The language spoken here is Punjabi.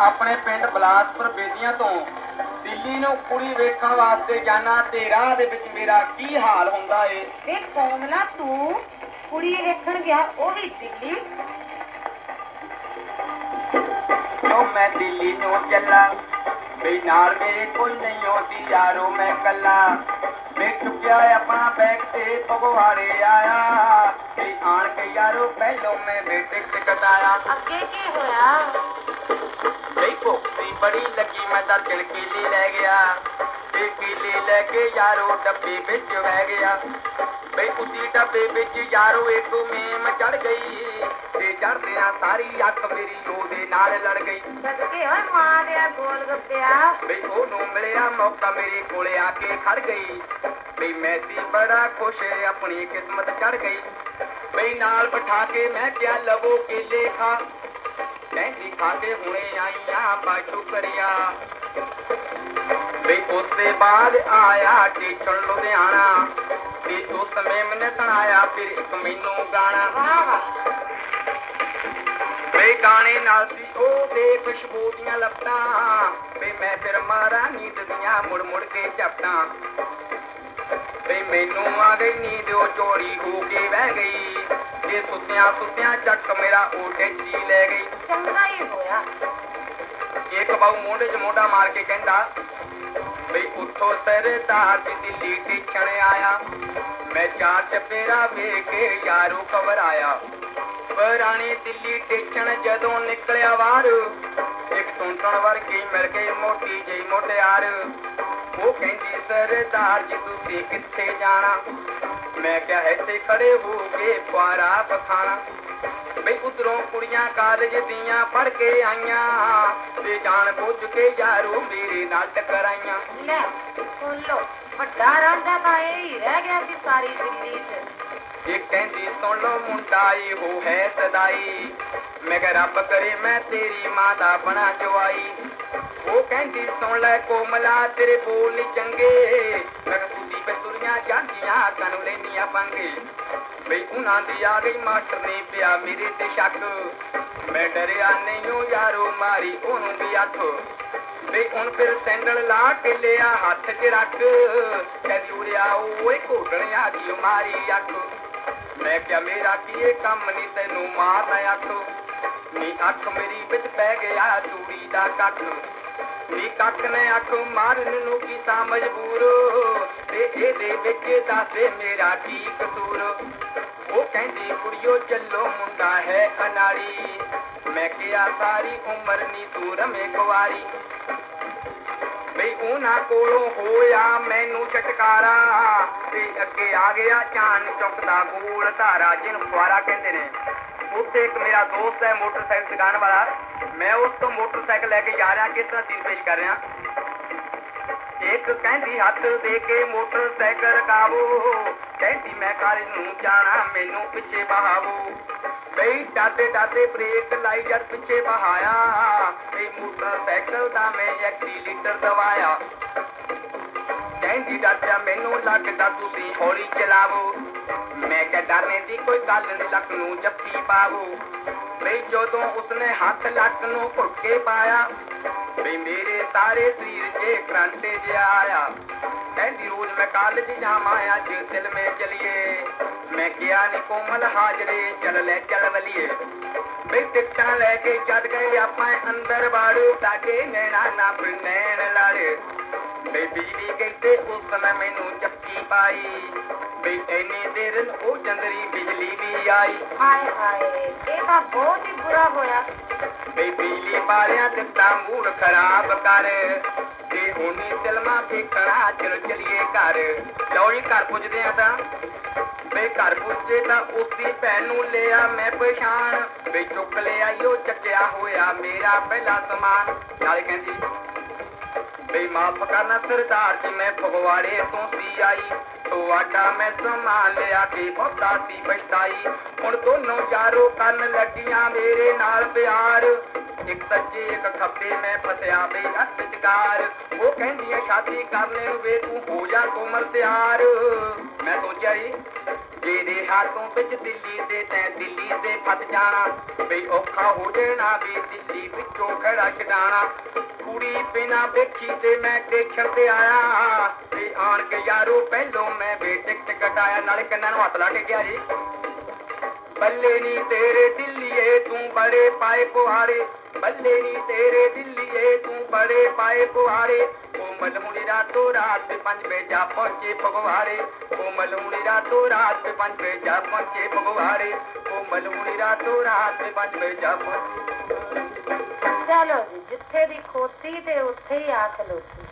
ਆਪਣੇ ਪਿੰਡ ਬਲਾਸਪੁਰ ਬੇਦੀਆਂ ਤੋਂ ਦਿੱਲੀ ਨੂੰ ਕੁੜੀ ਵੇਖਣ ਵਾਸਤੇ ਜਾਣਾ ਤੇ ਰਾਹ ਦੇ ਵਿੱਚ ਮੇਰਾ ਕੀ ਹਾਲ ਹੁੰਦਾ ਏ? ਵੇ ਕੋਮਲਾ ਤੂੰ ਕੁੜੀ ਵੇਖਣ ਗਿਆ ਉਹ ਵੀ ਦਿੱਲੀ? ਉਹ ਮੈਂ ਦਿੱਲੀ ਨੂੰ ਚੱਲਾ। ਬਈ ਨਾਲ ਮੇਰੇ ਕੋਈ ਨਹੀਂ ਹੋਦੀ ਯਾਰੋ ਮੈਂ ਕੱਲਾ ਮੈਂ ਚੁੱਕਿਆ ਆਪਣਾ ਬੈਗ ਤੇ ਪਗਵਾੜੇ ਆਇਆ। ਤੇ ਆਣ ਕੇ ਯਾਰੋ ਪਹਿਲੋਂ ਮੈਂ ਬੇਟੇ ਟਿਕਟ ਆਇਆ ਅੱਗੇ ਕੀ ਹੋਇਆ? ਬਈ ਭੁੱਖੀ ਬੜੀ ਲੱਗੀ ਮੈਂ ਤਾਂ ਦਿਲ ਕੀਲੀ ਲੈ ਗਿਆ। ਤੇ ਕੀਲੀ ਲੈ ਕੇ ਯਾਰੋ ਡੱਬੇ ਵਿੱਚ ਬਹਿ ਗਿਆ। ਬਈ ਉਦੀ ਡੱਬੇ ਵਿੱਚ ਯਾਰੋ ਇੱਕ ਮੇਮ ਚੜ ਗਈ। ਤੇ ਚੜਦਿਆਂ ਸਾਰੀ ਅੱਖ ਮੇਰੀ ਉਹਦੇ ਨਾਲ ਲੜ ਗਈ। ਸਦਕੇ ਹੋਏ ਮਾਂ ਦੇ ਗੋਲ ਗੱਪਿਆ। ਬਈ ਉਹਨੂੰ ਮਿਲਿਆ ਮੌਕਾ ਮੇਰੇ ਕੋਲੇ ਆ ਕੇ ਖੜ ਗਈ। ਬਈ ਮੈਂ ਸੀ ਬੜਾ ਖੁਸ਼ ਆਪਣੀ ਕਿਸਮਤ ਚੜ ਗਈ। ਬਈ ਨਾਲ ਬਿਠਾ ਕੇ ਮੈਂ ਕਿਹਾ, ਲਵੋ ਕੇਲੇ ਖਾ। ਕਹਿੰਦੀ ਖਾ ਕੇ ਹੁਣੇ ਆਈਆਂ ਬਾਟੂ ਕਰਿਆ ਬਈ ਉਸ ਬਾਅਦ ਆਇਆ ਟੀਚਰ ਲੁਧਿਆਣਾ। ਤੇ ਉਸ ਸਮੇਂ ਮੈਨੇ ਸੁਣਾਇਆ ਫਿਰ ਇੱਕ ਮੈਨੂੰ ਗਾਣਾ। ਵਾਹ ਵਾਹ ਵੇ ਗਾਣੇ ਨਾਲ ਸੀ ਉਹ ਖੁਸ਼ਬੂ ਦੀਆਂ ਲੱਪਟਾਂ। ਵੇ ਮੈਂ ਫਿਰ ਮਾਰਾਂ ਨੀਂਦ ਦੀਆਂ ਮੁੜ ਮੁੜ ਕੇ ਝਪਟਾਂ। ਵੇ ਮੈਨੂੰ ਆ ਗਈ ਨੀਂਦ ਉਹ ਚੋਰੀ ਹੋ ਕੇ ਬਹਿ ਗਈ। ਤੇ ਸੁੱਤਿਆਂ ਸੁੱਤਿਆਂ ਚੱਕ ਮੇਰਾ ਉਹ ਟੈਚੀ ਲੈ ਗਈ। ਚੰਗਾ ਹੀ ਹੋਇਆ। ਇੱਕ ਬਾਉ ਮੋਢੇ 'ਚ ਮੋਢਾ ਮਾਰ ਕੇ ਕਹਿੰਦਾ ਬਈ ਉੱਥੋਂ ਸਰਦਾਰ ਦੀ ਦਿੱਲੀ ਟਿਕਣ ਆਇਆ। ਮੈਂ ਚਾਰ ਚਪੇਰਾ ਵੇਖ ਕੇ ਯਾਰੋ ਕਵਰ ਆਇਆ ਪੁਰਾਣੀ ਦਿੱਲੀ ਟਿਕਣ ਜਦੋਂ ਨਿਕਲਿਆ ਬਾਹਰ ਇੱਕ ਟੁੰਟਣ ਵਰਗੀ ਮਿਲ ਗਈ ਮੋਟੀ ਜਿਹੀ ਮੋਟਿਆਰ। ਉਹ ਕਹਿੰਦੀ ਸਰਦਾਰ ਜੀ ਤੁਸੀਂ ਕਿੱਥੇ ਜਾਣਾ? ਮੈਂ ਕਿਹਾ ਇੱਥੇ ਖੜੇ ਹੋ ਕੇ ਪਾਰਾ ਪਖਾਣਾ। ਬਈ ਉਧਰੋਂ ਕੁੜੀਆਂ ਕਾਲਜ ਦੀਆਂ ਪੜ ਕੇ ਆਈਆਂ ਤੇ ਜਾਣ ਬੁੱਝ ਕੇ ਯਾਰੋ ਮੇਰੇ ਨਾਲ ਟਕਰਾਈਆਂ। ਲੈ ਸੁਣ ਲੋ ਵੱਡਾ ਰਾਂਝਾ ਤਾਂ ਇਹ ਹੀ ਰਹਿ ਗਿਆ ਸੀ ਸਾਰੀ ਦਿੱਲੀ 'ਚ। ਇਹ ਕਹਿੰਦੀ ਸੁਣ ਲੋ ਮੁੰਡਾ ਇਹੋ ਹੈ ਸਦਾਈ। ਮੈਂ ਕਿਹਾ ਰੱਬ ਕਰੇ ਮੈਂ ਤੇਰੀ ਮਾਂ ਦਾ ਬਣਾ ਜਵਾਈ। ਉਹ ਕਹਿੰਦੀ, ਸੁਣ ਲੈ ਕੋਮਲਾ, ਤੇਰੇ ਬੋਲ ਨੀ ਚੰਗੇ। ਮੈਂ ਕਿਹਾ ਜਾਂਦੀਆਂ ਕਾਨੂੰ ਲੈਣੀਆਂ ਪੰਗੇ। ਬਈ ਉਹਨਾਂ ਦੀ ਆ ਗਈ ਮਾਸਟਰ ਨੇ ਪਿਆ ਮੇਰੇ ਤੇ ਸ਼ੱਕ। ਮੈਂ ਡਰਿਆ ਨਹੀਂ ਯਾਰੋ ਮਾਰੀ ਉਹਨੂੰ ਵੀ ਅੱਖ ਵੇ ਹੁਣ ਫਿਰ ਸੈਂਡਲ ਲਾ ਕੇ ਲਿਆ ਹੱਥ 'ਚ ਰੱਖ। ਕਹਿੰਦੀ ਉਰਿਆ ਓਏ ਘੋਟਣਿਆ ਦੀ ਮਾਰੀ ਅੱਖ। ਮੈਂ ਕਿਹਾ, ਮੇਰਾ ਕੀ ਇਹ ਕੰਮ ਨਹੀਂ ਤੈਨੂੰ ਮਾਰਨਾ ਅੱਖ? ਨੀ ਅੱਖ ਮੇਰੀ ਵਿੱਚ ਪੈ ਗਿਆ ਚੂੜੀ ਦਾ ਕੱਖ। ਨੀ ਕੱਖ ਨੇ ਅੱਖ ਮਾਰਨ ਨੂੰ ਕੀਤਾ ਮਜਬੂਰ ਤੇ ਇਹਦੇ ਵਿੱਚ ਦੱਸੇ ਮੇਰਾ ਕੀ ਕਸੂਰ? ਉਹ ਕਹਿੰਦੀ, ਕੁੜੀਓ, ਚੱਲੋ, ਮੁੰਡਾ ਹੈ ਅਨਾੜੀ। ਮੈਂ ਕਿਹਾ, ਸਾਰੀ ਉਮਰ ਨੀ ਤੂੰ ਰਮੇ ਕੁਵਾਰੀ। ਬਈ ਉਹਨਾਂ ਕੋਲੋਂ ਹੋਇਆ ਮੈਨੂੰ ਛਟਕਾਰਾ। ਤੇ ਅੱਗੇ ਆ ਗਿਆ ਚਾਨ ਚੁੱਕਦਾ ਗੋਲ ਧਾਰਾ, ਜਿਹਨੂੰ ਫੁਆਰਾ ਕਹਿੰਦੇ ਨੇ। ਉੱਥੇ ਇੱਕ ਮੇਰਾ ਦੋਸਤ ਹੈ ਮੋਟਰਸਾਈਕਲ ਦੁਕਾਨ ਵਾਲਾ। ਮੈਂ ਉਸ ਤੋਂ ਮੋਟਰਸਾਈਕਲ ਲੈ ਕੇ ਜਾ ਰਿਹਾ, ਕਿਸ ਤਰ੍ਹਾਂ ਚੀਜ਼ ਪੇਸ਼ ਕਰ ਰਿਹਾ? ਇੱਕ ਕਹਿੰਦੀ, ਹੱਥ ਦੇ ਕੇ ਮੋਟਰਸਾਈਕਲ ਰਕਾਵੋ ਕਹਿੰਦੀ, ਮੈਂ ਕਾਲਜ ਨੂੰ ਜਾਣਾ, ਮੈਨੂੰ ਪਿੱਛੇ ਬਹਾਵੋ। ਬਈ ਡਾਦੇ ਡਾਦੇ ਬ੍ਰੇਕ ਲਾਈ, ਜਦ ਪਿੱਛੇ ਬਹਾਇਆ। ਬਈ ਮੋਟਰਸਾਈਕਲ ਦਾ ਮੈਂ 1 ਲੀਟਰ ਦਵਾਇਆ। ਕਹਿੰਦੀ ਡਾਟਿਆ ਮੈਨੂੰ ਲੱਗਦਾ ਤੁਸੀਂ ਹੌਲੀ ਚਲਾਵੋ। ਮੈਂ ਕਿਹਾ, ਡਰਨੇ ਦੀ ਕੋਈ ਗੱਲ ਨਹੀਂ ਲੱਕ ਨੂੰ ਜੱਫੀ ਪਾਵੋ। ਬਈ ਜਦੋਂ ਉਸਨੇ ਹੱਥ ਲੱਕ ਨੂੰ ਘੁੱਟ ਪਾਇਆ, ਬਈ ਮੇਰੇ ਸਾਰੇ ਸਰੀਰ 'ਚ ਕਰੰਟ ਜਿਹਾ ਆਇਆ। ਕਹਿੰਦੀ, ਰੋਜ਼ ਮੈਂ ਕਾਲਜ ਜਾਵਾਂ, ਅੱਜ ਦਿਲ ਮੇ ਚਲੀਏ। ਮੈਂ ਕਿਹਾ ਨੀ, ਕੋਮਲ ਹਾਜ਼ਰੇ ਚੱਲ ਲੈ, ਚੱਲ ਵਲੀਏ। ਬਈ ਟਿਕਟਾਂ ਲੈ ਕੇ ਚੱਲ ਗਏ, ਆਪਾਂ ਅੰਦਰ ਬਾੜੂ ਲਾਗੇ ਨੈਣਾ ਨਾ ਨੈਣ ਲਾੜੇ। ਬਈ ਬਿਜਲੀ ਤੇ ਉਸ ਸਮੇਂ ਮੈਨੂੰ ਚੱਕੀ ਪਾਈ। ਬਈ ਐਨੀ ਦੇਰ ਨੂੰ ਉਹ ਜੰਦਰੀ ਬਿਜਲੀ ਵੀ ਆਈ। ਹਾਏ ਹਾਏ ਇਹ ਤਾਂ ਬਹੁਤ ਹੀ ਬੁਰਾ ਹੋਇਆ। ਬਈ ਬਿਜਲੀ ਵਾਲਿਆਂ ਤੇ ਤਾਂ ਮੂਡ ਖਰਾਬ ਕਰ। ਤੇ ਹੁਣੀ ਫਿਲਮਾਂ ਵੇਖਣਾ ਚਲੋ ਚਲੀਏ ਘਰ। ਲਓ ਜੀ ਘਰ ਪੁੱਜਦੇ ਆ ਤਾਂ। ਬਈ ਘਰ ਪੁੱਜੇ ਤਾਂ ਉਸਦੀ ਭੈਣ ਨੂੰ ਲਿਆ ਮੈਂ ਪਛਾਣ। ਬਈ ਚੁੱਕ ਲਿਆ ਉਹ ਚੱਕਿਆ ਹੋਇਆ ਮੇਰਾ ਪਹਿਲਾ ਸਮਾਨ। ਨਾਲ ਕਹਿੰਦੀ ਬਈ ਮਾਫ ਕਰਨਾ ਸਰਦਾਰ ਜੀ, ਮੈਂ ਫਗਵਾੜੇ ਤੋਂ ਸੀ ਆਈ। ਤੁਹਾਡਾ ਮੈਂ ਸਮਾਨ ਲਿਆ ਕੇ ਬਹੁਤਾ ਸੀ ਪਛਤਾਈ। ਹੁਣ ਦੋਨੋਂ ਯਾਰੋ ਕਰਨ ਲੱਗੀਆਂ ਮੇਰੇ ਨਾਲ ਪਿਆਰ। ਇੱਕ ਸੱਜੇ ਇੱਕ ਖੱਬੇ, ਮੈਂ ਫਸਿਆ ਬਈ ਅੱਤ ਉਹ ਕਹਿੰਦੀ ਐ ਸ਼ਾਦੀ ਕਰਨੇ ਨੂੰ ਵੇ, ਤੂੰ ਹੋ ਜਾ ਕੋਮਲ ਤਿਆਰ। ਮੈਂ ਸੋਚਿਆ ਜੀ ਜਿਹਦੇ ਹੱਥੋਂ ਵਿੱਚ ਦਿੱਲੀ ਦੇ ਤੈਂ ਦਿੱਲੀ ਤੇ ਫਸ ਜਾਣਾ। ਬਈ ਔਖਾ ਹੋ ਜਾਣਾ ਵੀ ਦਿੱਲੀ ਵਿੱਚੋਂ ਖੜਾ ਛਡਾਣਾ। ਕੁੜੀ ਬਿਨਾ ਵੇਖੀ ਤੇ ਮੈਂ ਦੇਖਣ ਤੇ ਆਇਆ। ਤੇ ਆਣ ਕੇ ਯਾਰੋ, ਪਹਿਲੋਂ ਮੈਂ ਵੇ ਟਿਕਟ ਕਟਾਇਆ ਨਾਲੇ ਕੰਨਾਂ ਨੂੰ ਹੱਥ ਲਾ ਕੇ ਗਿਆ ਜੀ, ਬੱਲੇ ਨੀ ਤੇਰੇ ਦਿੱਲੀਏ, ਤੂੰ ਬੜੇ ਪਾਏ ਪੁਹਾਰੇ ਬੱਲੇ ਨੀ ਤੇਰੇ ਦਿੱਲੀਏ, ਤੂੰ ਬੜੇ ਪਾਏ ਪੁਹਾਰੇ ਕੋਮਲ ਮੁੰਡੀ ਰਾਤੋਂ ਰਾਤ ਪੰਜ ਵਜੇ ਪਹੁੰਚੇ ਫਗਵਾਰੇ ਕੋਮਲ ਮੁੰਡੀ ਰਾਤੋ ਰਾਤ ਪੰਜ ਵਜੇ ਪਹੁੰਚੇ ਫਗਵਾਰੇ ਕੋਮਲ ਮੁੰਡੀ ਰਾਤੋ ਰਾਤ ਪੰਜ ਵਜੇ ਪਹੁੰਚੇ। ਚਲੋ ਜੀ, ਜਿੱਥੇ ਦੀ ਖੋਤੀ ਤੇ ਉੱਥੇ ਹੀ ਆ ਖਲੋਤੀ